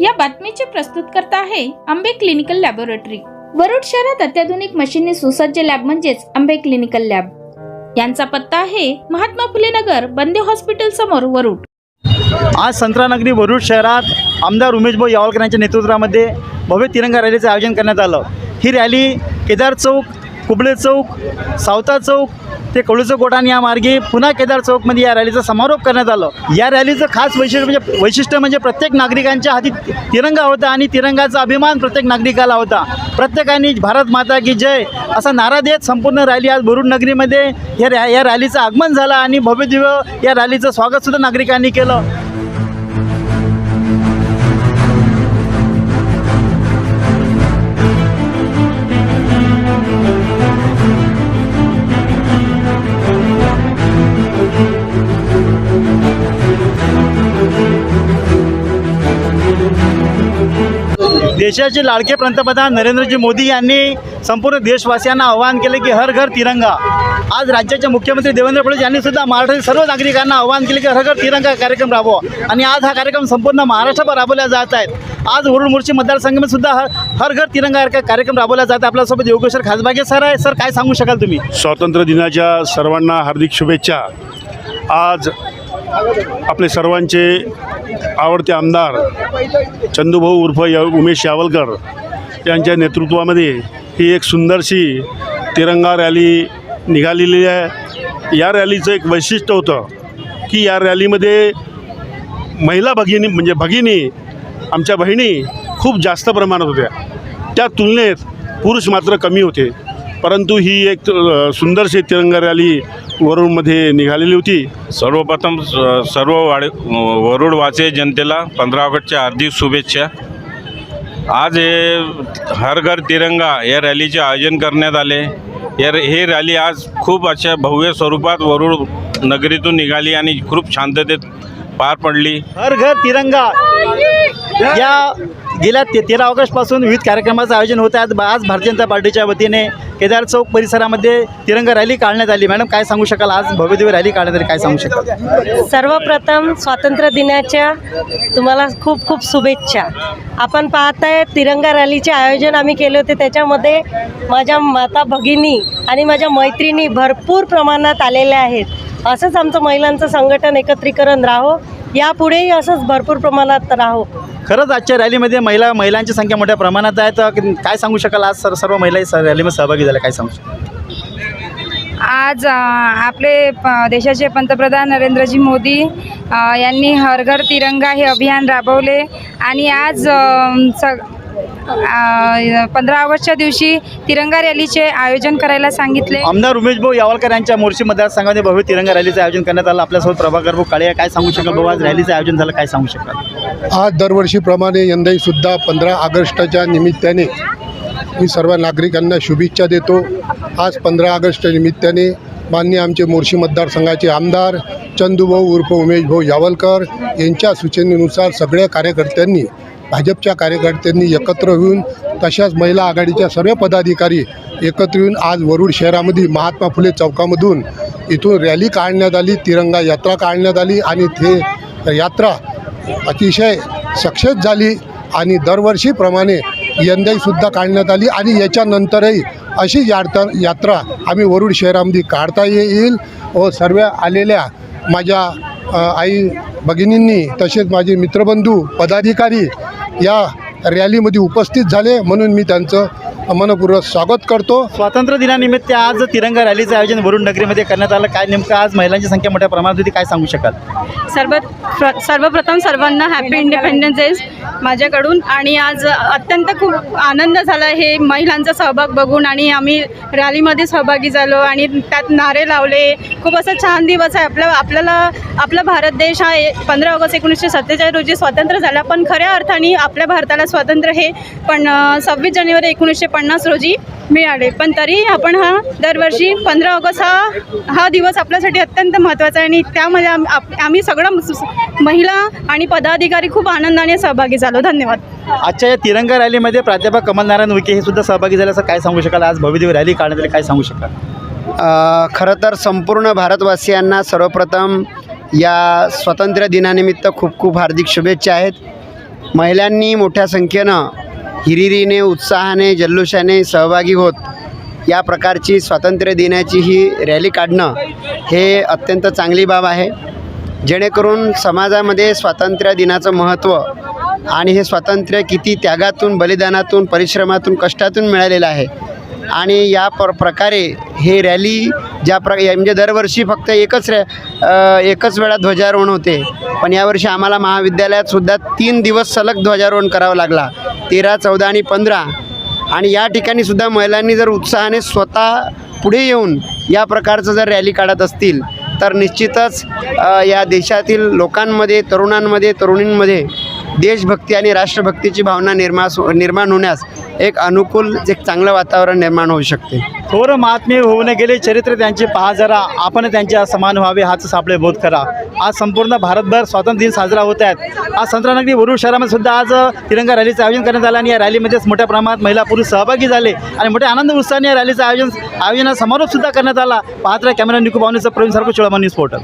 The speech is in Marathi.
या बातमीचे प्रस्तुतकर्ता आहे आंबे क्लिनिकल लॅबोरेटरी. वरुड शहरात अत्याधुनिक मशीनने सुसज्ज लॅब म्हणजेच आंबे क्लिनिकल लॅब. यांचा पत्ता आहे महात्मा फुले नगर बंदे हॉस्पिटल समोर वरुड. आज संत्रानगरी वरुड शहरात आमदार उमेशभाऊ यावलकर यांच्या नेतृत्वामध्ये भव्य तिरंगा रॅलीचं आयोजन करण्यात आलं. ही रॅली केदार चौक कुबळे चौक सावता चौक ते कळूचं कोटान या मार्गे पुन्हा केदार चौकमध्ये या रॅलीचा समारोप करण्यात आलं. या रॅलीचं खास वैशिष्ट्य म्हणजे वैशिष्ट्य म्हणजे प्रत्येक नागरिकांच्या हाती तिरंगा होता आणि तिरंगाचा अभिमान प्रत्येक नागरिकाला होता. प्रत्येकाने भारत माता की जय असा नारा देत संपूर्ण रॅली आज भरूड नगरीमध्ये या रॅ या रॅलीचं आगमन झालं आणि भव्यदिव्य या रॅलीचं स्वागतसुद्धा नागरिकांनी केलं. देशाचे लाडके पंतप्रधान नरेंद्रजी मोदी यांनी संपूर्ण देशवासियांना आवाहन केले की हर घर तिरंगा. आज राज्याचे मुख्यमंत्री देवेंद्र फडणवीस यांनी सुद्धा महाराष्ट्रातील सर्व नागरिकांना आवाहन केले की हर घर तिरंगा कार्यक्रम राबवा. आणि आज हा कार्यक्रम संपूर्ण महाराष्ट्रभर राबवला जात आहेत. आज वरुण मोर्ची मतदारसंघामध्ये सुद्धा हर घर तिरंगा कार्यक्रम राबवला जात आहे. आपल्यासोबत योगेश्वर खासबागे सर आहे सर काय सांगू शकाल तुम्ही? स्वातंत्र्य दिनाच्या सर्वांना हार्दिक शुभेच्छा. आज आपले सर्वांचे आवडते आमदार चंदूभाऊ उर्फ या उमेश यावलकर यांच्या नेतृत्वामध्ये ही एक सुंदरशी तिरंगा रॅली निघालेली आहे. या रॅलीचं एक वैशिष्ट्य होतं की या रॅलीमध्ये महिला भगिनी म्हणजे भगिनी आमच्या बहिणी खूप जास्त प्रमाणात होत्या. त्या तुलनेत पुरुष मात्र कमी होते. परंतु ही एक सुंदरशी तिरंगा रॅली वरुडमध्ये निघालेली होती. सर्वप्रथम स- सर्व वाडे वरुड वाचे जनतेला पंधरा ऑगस्टच्या हार्दिक शुभेच्छा. आज हे हर घर तिरंगा या रॅलीचे आयोजन करण्यात आले. या र- ही रॅली आज खूप अशा भव्य स्वरूपात वरुड नगरीतून निघाली आणि खूप शांततेत पार पडली. हर घर तिरंगा. या गेल्या ते तेरा ऑगस्टपासून विविध कार्यक्रमाचं आयोजन होत आहे. आज भारतीय जनता पार्टीच्या वतीने केदार चौक परिसरामध्ये तिरंगा रॅली काढण्यात आली. मॅडम काय सांगू शकाल? आज भव्यदिव्य रॅली काढण्यात आली. काय सांगू शकाल? सर्वप्रथम स्वातंत्र्य दिनाच्या तुम्हाला खूप खूप शुभेच्छा. आपण पाहताय तिरंगा रॅलीचे आयोजन आम्ही केले होते. त्याच्यामध्ये माझ्या माता भगिनी आणि माझ्या मैत्रिणी भरपूर प्रमाणात आलेल्या आहेत. असंच आमचं महिलांचं संघटन एकत्रीकरण राहो. यापुढेही असंच भरपूर प्रमाणात राहो. खरंच आजच्या रॅलीमध्ये महिला महिलांची संख्या मोठ्या प्रमाणात आहे. तर काय सांगू शकाल? आज सर सर्व महिला रॅलीमध्ये सहभागी झाल्या काय सांगू शकाल? आज आपले प- देशाचे पंतप्रधान नरेंद्रजी मोदी यांनी हर घर तिरंगा हे अभियान राबवले. आणि आज अ, स पंधरा ऑगस्टच्या दिवशी तिरंगा रॅलीचे आयोजन करायला सांगितले. आमदार उमेश भाऊ यावलकर यांच्या मोर्शी मतदारसंघामध्ये भव्य तिरंगा रॅलीचं आयोजन करण्यात आलं. आपल्यासोबत प्रभाकर भाऊ काळे. काय सांगू शकाल भाऊ? आज रॅलीचं आयोजन झालं. काय सांगू शकाल? आज दरवर्षीप्रमाणे यंदाही सुद्धा पंधरा ऑगस्टच्या निमित्ताने मी सर्व नागरिकांना शुभेच्छा देतो. आज पंधरा ऑगस्ट निमित्ताने मान्य आमचे मोर्शी मतदारसंघाचे आमदार चंदूभाऊ उर्फ उमेशभाऊ यावलकर यांच्या सूचनेनुसार सगळ्या कार्यकर्त्यांनी भाजपच्या कार्यकर्त्यांनी एकत्र होऊन तशाच महिला आघाडीच्या सर्व पदाधिकारी एकत्र येऊन आज वरुड शहरामध्ये महात्मा फुले चौकामधून इथून रॅली काढण्यात आली तिरंगा यात्रा काढण्यात आली आणि ते यात्रा अतिशय सक्सेस झाली आणि दरवर्षीप्रमाणे यंदाहीसुद्धा काढण्यात आली आणि याच्यानंतरही अशी यात्रा यात्रा आम्ही वरुड शहरामध्ये काढता येईल व सर्व आलेल्या माझ्या आई भगिनींनी तसेच माझे मित्रबंधू पदाधिकारी या रॅलीमध्ये उपस्थित झाले म्हणून मी त्यांचं मनपूर्वक स्वागत करतो. स्वातंत्र्य दिनानिमित्त आज तिरंगा रॅलीचं आयोजन वरुण नगरीमध्ये करण्यात आलं. काय नेमकं आज महिलांची संख्या मोठ्या प्रमाणात होती काय सांगू शकाल? सर्व प्र सर्वप्रथम सर्वांना हॅपी इंडिपेंडन्स डेज माझ्याकडून. आणि आज अत्यंत खूप आनंद झाला हे महिलांचा सहभाग बघून आणि आम्ही रॅलीमध्ये सहभागी झालो आणि त्यात नारे लावले. खूप असं छान दिवस आहे. आपला आपल्याला आपला भारत देश हा पंधरा ऑगस्ट एकोणीसशे सत्तेचाळीस रोजी स्वतंत्र झाला. पण खऱ्या अर्थाने आपल्या भारताला स्वातंत्र्य हे पण सव्वीस जानेवारी एकोणीसशे पन्नास रोजी मिळाले. पण तरी आपण हा दरवर्षी पंधरा ऑगस्ट हा हा दिवस आपल्यासाठी अत्यंत महत्त्वाचा आहे आणि त्यामध्ये आम- आप- आम्ही सगळं महिला आणि पदाधिकारी खूप आनंदाने सहभागी झालो. धन्यवाद. आजच्या या तिरंगा रॅलीमध्ये प्राध्यापक कमलनारायण विखे हे सुद्धा सहभागी झाले असं काय सांगू शकाल? आज भव्यदिव्य रॅली काढण्यात आली काय सांगू शकाल? खरं तर संपूर्ण भारतवासियांना सर्वप्रथम या स्वातंत्र्य दिनानिमित्त खूप खूप हार्दिक शुभेच्छा आहेत. महिलांनी मोठ्या संख्येनं हिरिरीने उत्साहाने जल्लोषाने सहभागी होत या प्रकारची स्वातंत्र्य दिनाची ही रॅली काढणं हे अत्यंत चांगली बाब आहे. जेणेकरून समाजामध्ये स्वातंत्र्य दिनाचं महत्त्व आणि हे स्वातंत्र्य किती त्यागातून बलिदानातून परिश्रमातून कष्टातून मिळालेलं आहे. आणि या प्र प्रकारे हे रॅली ज्या प्र म्हणजे दरवर्षी फक्त एकच रॅ एकच वेळा ध्वजारोहण होते. पण यावर्षी आम्हाला महाविद्यालयात सुद्धा तीन दिवस सलग ध्वजारोहण करावं लागला. तेरा चौदा आणि पंधरा. आणि या ठिकाणी सुद्धा महिलांनी जर उत्साहाने स्वतः पुढे येऊन या प्रकारचं जर रॅली काढत असतील तर निश्चितच या देशातील लोकांमध्ये तरुणांमध्ये तरुणींमध्ये देशभक्ती आणि राष्ट्रभक्तीची भावना निर्मास निर्माण होण्यास एक अनुकूल एक चांगलं वातावरण निर्माण होऊ शकते. थोर महात्मे होऊन गेले चरित्र त्यांचे पहा जरा आपण त्यांच्या समान व्हावे हाच सापळे बोध करा. आज संपूर्ण भारतभर स्वातंत्र्य दिन साजरा होत आहेत. आज संत्रानगरी वरुड शहरामध्ये सुद्धा आज तिरंगा रॅलीचं आयोजन करण्यात आलं आणि या रॅलीमध्येच मोठ्या प्रमाणात महिला पुरुष सहभागी झाले आणि मोठ्या आनंद उत्साहाने या रॅलीचं आयोजन आयोजन समारोप सुद्धा करण्यात आला. पाहत्रा कॅमेरा निकू भावनेचं प्रवीण सारखं चोळमा न्यूज पोर्टल.